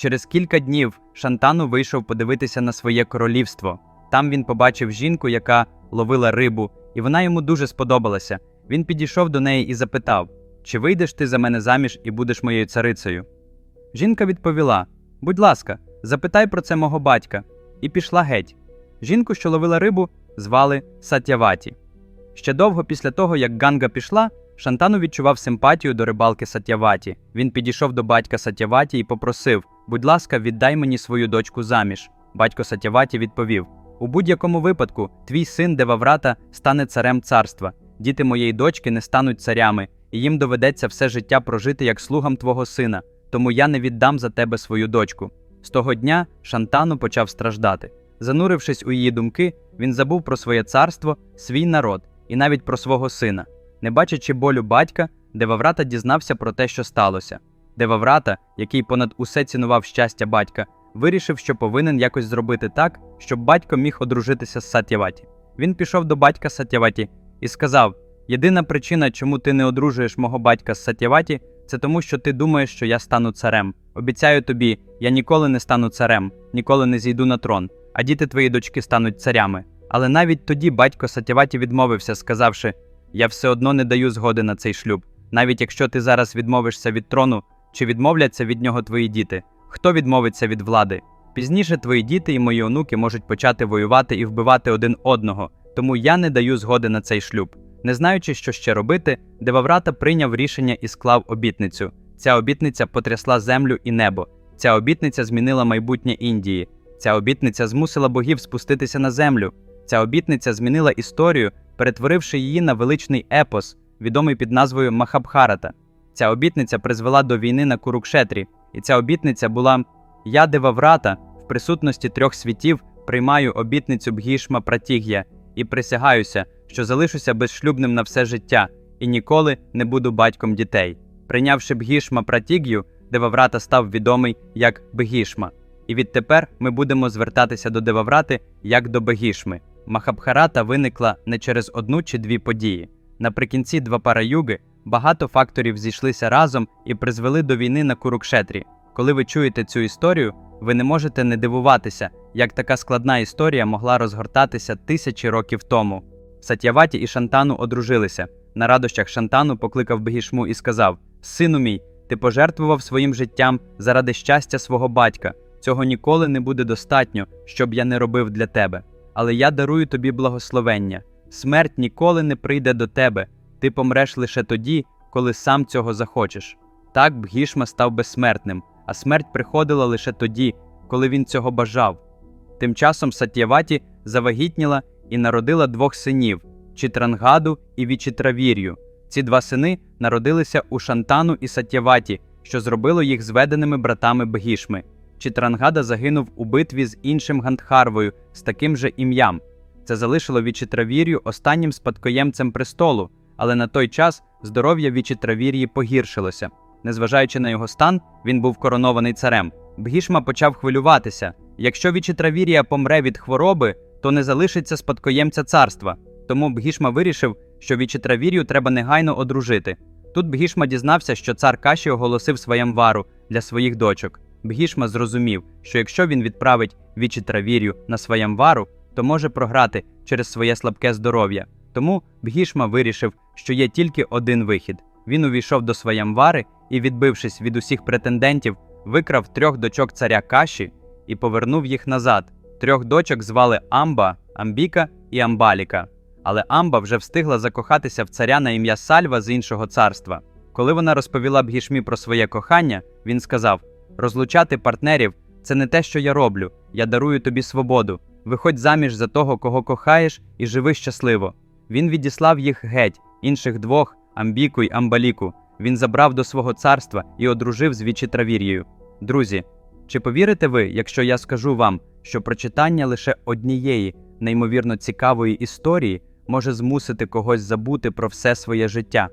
Через кілька днів Шантану вийшов подивитися на своє королівство. Там він побачив жінку, яка ловила рибу, і вона йому дуже сподобалася. Він підійшов до неї і запитав: Чи вийдеш ти за мене заміж і будеш моєю царицею? Жінка відповіла: Будь ласка, запитай про це мого батька, і пішла геть. Жінку, що ловила рибу, звали Сатяваті. Ще довго після того, як Ганга пішла, Шантану відчував симпатію до рибалки Сатяваті. Він підійшов до батька Сатяваті і попросив: Будь ласка, віддай мені свою дочку заміж. Батько Сатяваті відповів: У будь-якому випадку, твій син Деваврата стане царем царства. Діти моєї дочки не стануть царями, і їм доведеться все життя прожити як слугам твого сина, тому я не віддам за тебе свою дочку. З того дня Шантану почав страждати. Занурившись у її думки, він забув про своє царство, свій народ і навіть про свого сина. Не бачачи болю батька, Деваврата дізнався про те, що сталося. Деваврата, який понад усе цінував щастя батька, вирішив, що повинен якось зробити так, щоб батько міг одружитися з Сатяваті. Він пішов до батька Сатяваті і сказав: Єдина причина, чому ти не одружуєш мого батька з Сатяваті, це тому, що ти думаєш, що я стану царем. Обіцяю тобі, я ніколи не стану царем, ніколи не зійду на трон, а діти твої дочки стануть царями. Але навіть тоді батько Сатяваті відмовився, сказавши: Я все одно не даю згоди на цей шлюб. Навіть якщо ти зараз відмовишся від трону, чи відмовляться від нього твої діти? Хто відмовиться від влади? Пізніше твої діти і мої онуки можуть почати воювати і вбивати один одного, тому я не даю згоди на цей шлюб. Не знаючи, що ще робити, Деваврата прийняв рішення і склав обітницю. Ця обітниця потрясла землю і небо. Ця обітниця змінила майбутнє Індії. Ця обітниця змусила богів спуститися на землю. Ця обітниця змінила історію, перетворивши її на величний епос, відомий під назвою Махабхарата. Ця обітниця призвела до війни на Курукшетрі, і ця обітниця була Я Деваврата в присутності трьох світів приймаю обітницю Бгішма Пратіг'я і присягаюся, що залишуся безшлюбним на все життя і ніколи не буду батьком дітей. Прийнявши Бгішма Пратіг'ю, Деваврата став відомий як Бгішма. І відтепер ми будемо звертатися до Деваврати як до Бегішми. Махабхарата виникла не через одну чи дві події. Наприкінці Двапара-юги багато факторів зійшлися разом і призвели до війни на Курукшетрі. Коли ви чуєте цю історію, ви не можете не дивуватися, як така складна історія могла розгортатися тисячі років тому. Сатяваті і Шантану одружилися. На радощах Шантану покликав Бегішму і сказав: Сину мій, ти пожертвував своїм життям заради щастя свого батька. Цього ніколи не буде достатньо, щоб я не робив для тебе. Але я дарую тобі благословення. Смерть ніколи не прийде до тебе. Ти помреш лише тоді, коли сам цього захочеш. Так Бгішма став безсмертним, а смерть приходила лише тоді, коли він цього бажав. Тим часом Сатєваті завагітніла і народила двох синів Читрангаду і Вічитравір'ю. Ці два сини народилися у Шантану і Сатєваті, що зробило їх зведеними братами Бгішми. Читрангада загинув у битві з іншим Гандхарвою з таким же ім'ям. Це залишило Вічитравір'ю останнім спадкоємцем престолу, але на той час здоров'я Вічитравір'ї погіршилося. Незважаючи на його стан, він був коронований царем. Бгішма почав хвилюватися: якщо Вічитравір'я помре від хвороби, то не залишиться спадкоємця царства. Тому Бгішма вирішив, що Вічитравір'ю треба негайно одружити. Тут Бгішма дізнався, що цар Каші оголосив своємвару для своїх дочок. Бгішма зрозумів, що якщо він відправить Вічитравір'ю на своємвару, то може програти через своє слабке здоров'я. Тому Бгішма вирішив, що є тільки один вихід. Він увійшов до своємвари і, відбившись від усіх претендентів, викрав трьох дочок царя Каші і повернув їх назад. Трьох дочок звали Амба, Амбіка і Амбаліка. Але Амба вже встигла закохатися в царя на ім'я Сальва з іншого царства. Коли вона розповіла Бгішмі про своє кохання, він сказав: Розлучати партнерів це не те, що я роблю. Я дарую тобі свободу. Виходь заміж за того, кого кохаєш, і живи щасливо. Він відіслав їх геть, інших двох Амбіку й Амбаліку. Він забрав до свого царства і одружив з Вічитравір'єю. Друзі, чи повірите ви, якщо я скажу вам, що прочитання лише однієї неймовірно цікавої історії може змусити когось забути про все своє життя?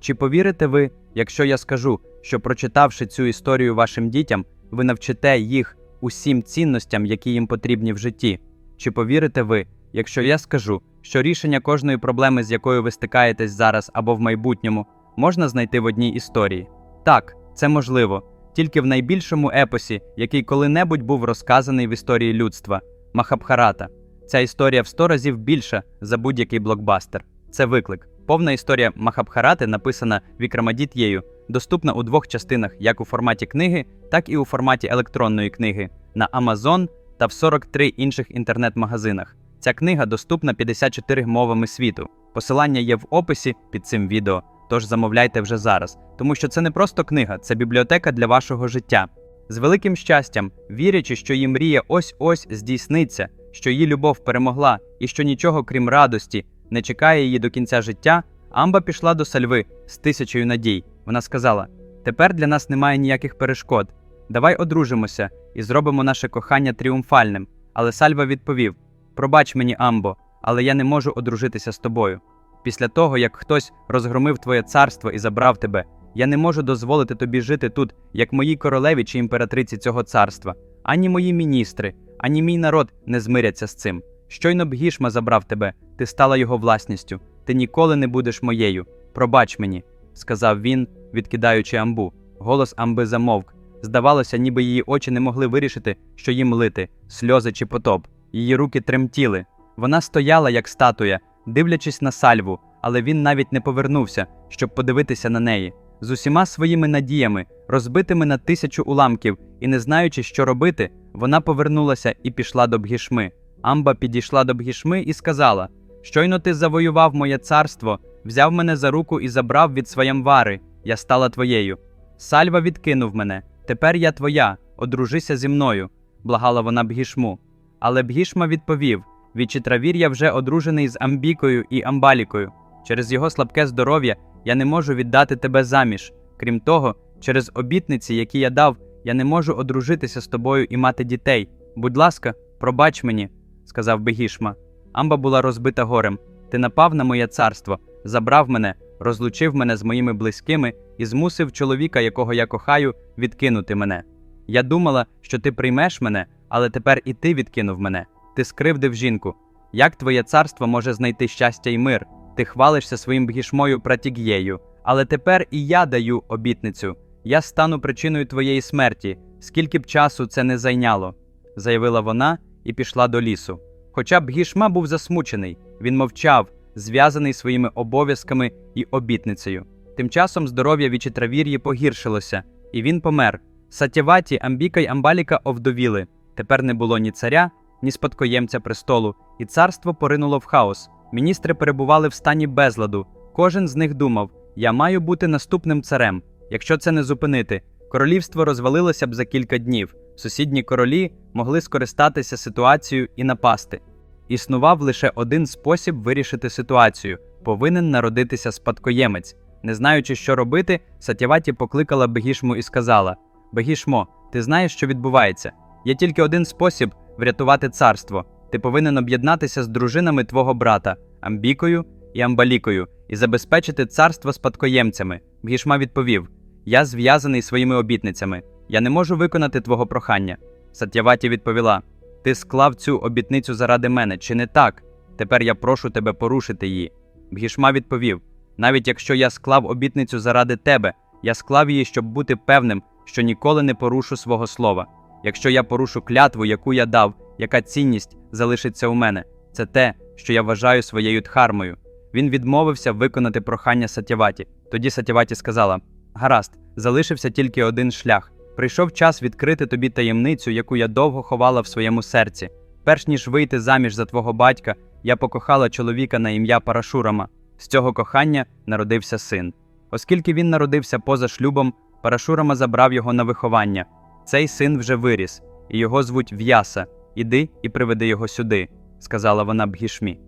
Чи повірите ви, якщо я скажу, що прочитавши цю історію вашим дітям, ви навчите їх усім цінностям, які їм потрібні в житті? Чи повірите ви, якщо я скажу, що рішення кожної проблеми, з якою ви стикаєтесь зараз або в майбутньому, можна знайти в одній історії? Так, це можливо. тільки в найбільшому епосі, який коли-небудь був розказаний в історії людства Махабхарата. Ця історія в сто разів більша за будь-який блокбастер. Це виклик. Повна історія Махабхарати, написана Вікрамадіт'єю, доступна у двох частинах, як у форматі книги, так і у форматі електронної книги на Amazon та в 43 інших інтернет-магазинах. Ця книга доступна 54 мовами світу. Посилання є в описі під цим відео, тож замовляйте вже зараз, тому що це не просто книга, це бібліотека для вашого життя. З великим щастям, вірячи, що її мрія ось-ось здійсниться, що її любов перемогла і що нічого крім радості не чекає її до кінця життя, Амба пішла до Сальви з тисячею надій. Вона сказала: Тепер для нас немає ніяких перешкод. Давай одружимося і зробимо наше кохання тріумфальним. Але Сальва відповів: Пробач мені, Амбо, але я не можу одружитися з тобою. Після того, як хтось розгромив твоє царство і забрав тебе, я не можу дозволити тобі жити тут, як моїй королеві чи імператриці цього царства. Ані мої міністри, ані мій народ не змиряться з цим. Щойно б Гішма забрав тебе, ти стала його власністю. Ти ніколи не будеш моєю. Пробач мені, сказав він, відкидаючи амбу. Голос амби замовк. Здавалося, ніби її очі не могли вирішити, що їм лити, сльози чи потоп. Її руки тремтіли. Вона стояла, як статуя, дивлячись на сальву, але він навіть не повернувся, щоб подивитися на неї. З усіма своїми надіями, розбитими на тисячу уламків і не знаючи, що робити, вона повернулася і пішла до Бгішми. Амба підійшла до Бгішми і сказала: Щойно ти завоював моє царство, взяв мене за руку і забрав від своямвари, я стала твоєю. Сальва відкинув мене. Тепер я твоя, одружися зі мною, благала вона Бгішму. Але Бгішма відповів: Вічитравір'я вже одружений з Амбікою і Амбалікою. Через його слабке здоров'я я не можу віддати тебе заміж. Крім того, через обітниці, які я дав, я не можу одружитися з тобою і мати дітей. Будь ласка, пробач мені, сказав Бегішма. Амба була розбита горем. Ти напав на моє царство, забрав мене, розлучив мене з моїми близькими і змусив чоловіка, якого я кохаю, відкинути мене. Я думала, що ти приймеш мене, але тепер і ти відкинув мене. Ти скривдив жінку. Як твоє царство може знайти щастя й мир? Ти хвалишся своїм бгішмою пратіг'єю, але тепер і я даю обітницю. Я стану причиною твоєї смерті, скільки б часу це не зайняло, заявила вона і пішла до лісу. Хоча б гішма був засмучений, він мовчав, зв'язаний своїми обов'язками і обітницею. Тим часом здоров'я Вічитравір'ї погіршилося, і він помер. Сатєваті, Амбіка й Амбаліка овдовіли. Тепер не було ні царя, ні спадкоємця престолу, і царство поринуло в хаос. Міністри перебували в стані безладу. Кожен з них думав: я маю бути наступним царем. Якщо це не зупинити, королівство розвалилося б за кілька днів. Сусідні королі могли скористатися ситуацією і напасти. Існував лише один спосіб вирішити ситуацію: повинен народитися спадкоємець. Не знаючи, що робити, Сатяваті покликала Бегішму і сказала: Бегішмо, ти знаєш, що відбувається? Є тільки один спосіб врятувати царство. Ти повинен об'єднатися з дружинами твого брата Амбікою і Амбалікою і забезпечити царство спадкоємцями. Бгішма відповів: Я зв'язаний своїми обітницями. Я не можу виконати твого прохання. Сатяваті відповіла: Ти склав цю обітницю заради мене, чи не так? Тепер я прошу тебе порушити її. Бгішма відповів: навіть якщо я склав обітницю заради тебе, я склав її, щоб бути певним, що ніколи не порушу свого слова. Якщо я порушу клятву, яку я дав, яка цінність залишиться у мене, це те, що я вважаю своєю дхармою. Він відмовився виконати прохання Сатяваті. Тоді Сатяваті сказала: Гаразд, залишився тільки один шлях. Прийшов час відкрити тобі таємницю, яку я довго ховала в своєму серці. Перш ніж вийти заміж за твого батька, я покохала чоловіка на ім'я Парашурама. З цього кохання народився син. Оскільки він народився поза шлюбом, Парашурама забрав його на виховання. Цей син вже виріс, і його звуть В'яса. Іди і приведи його сюди, сказала вона Бгішмі.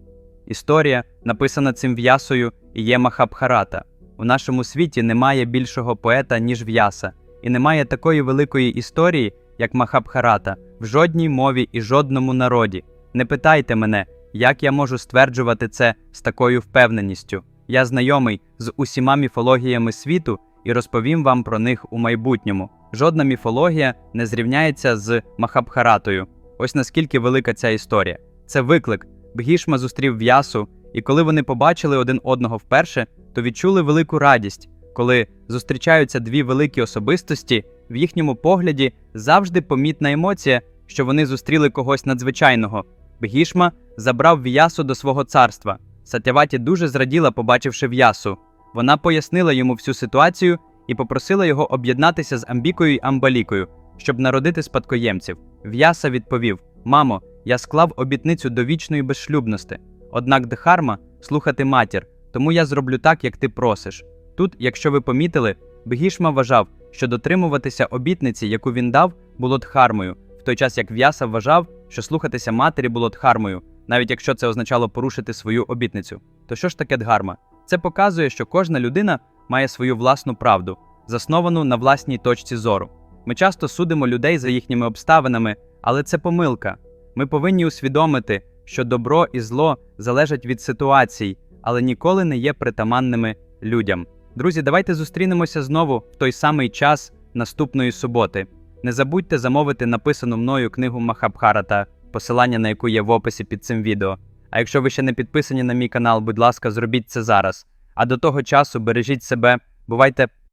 Історія, написана цим в'ясою, є Махабхарата. У нашому світі немає більшого поета, ніж В'яса, і немає такої великої історії, як Махабхарата, в жодній мові і жодному народі. Не питайте мене, як я можу стверджувати це з такою впевненістю. Я знайомий з усіма міфологіями світу і розповім вам про них у майбутньому. Жодна міфологія не зрівняється з Махабхаратою. Ось наскільки велика ця історія. Це виклик. Бгішма зустрів в'ясу, і коли вони побачили один одного вперше, то відчули велику радість, коли зустрічаються дві великі особистості, В їхньому погляді завжди помітна емоція, що вони зустріли когось надзвичайного. Бгішма забрав В'ясу до свого царства. Сатяваті дуже зраділа, побачивши В'ясу. Вона пояснила йому всю ситуацію і попросила його об'єднатися з Амбікою й Амбалікою, щоб народити спадкоємців. В'яса відповів: Мамо, я склав обітницю до вічної безшлюбності. Однак Дхарма слухати матір, тому я зроблю так, як ти просиш. Тут, якщо ви помітили, Бгішма вважав, що дотримуватися обітниці, яку він дав, було дхармою, в той час як В'яса вважав, що слухатися матері було дхармою, навіть якщо це означало порушити свою обітницю. То що ж таке дхарма? Це показує, що кожна людина має свою власну правду, засновану на власній точці зору. Ми часто судимо людей за їхніми обставинами, але це помилка. Ми повинні усвідомити, що добро і зло залежать від ситуацій, але ніколи не є притаманними людям. Друзі, давайте зустрінемося знову в той самий час наступної суботи. Не забудьте замовити написану мною книгу Махабхарата, посилання на яку є в описі під цим відео. А якщо ви ще не підписані на мій канал, будь ласка, зробіть це зараз. А до того часу бережіть себе, бувайте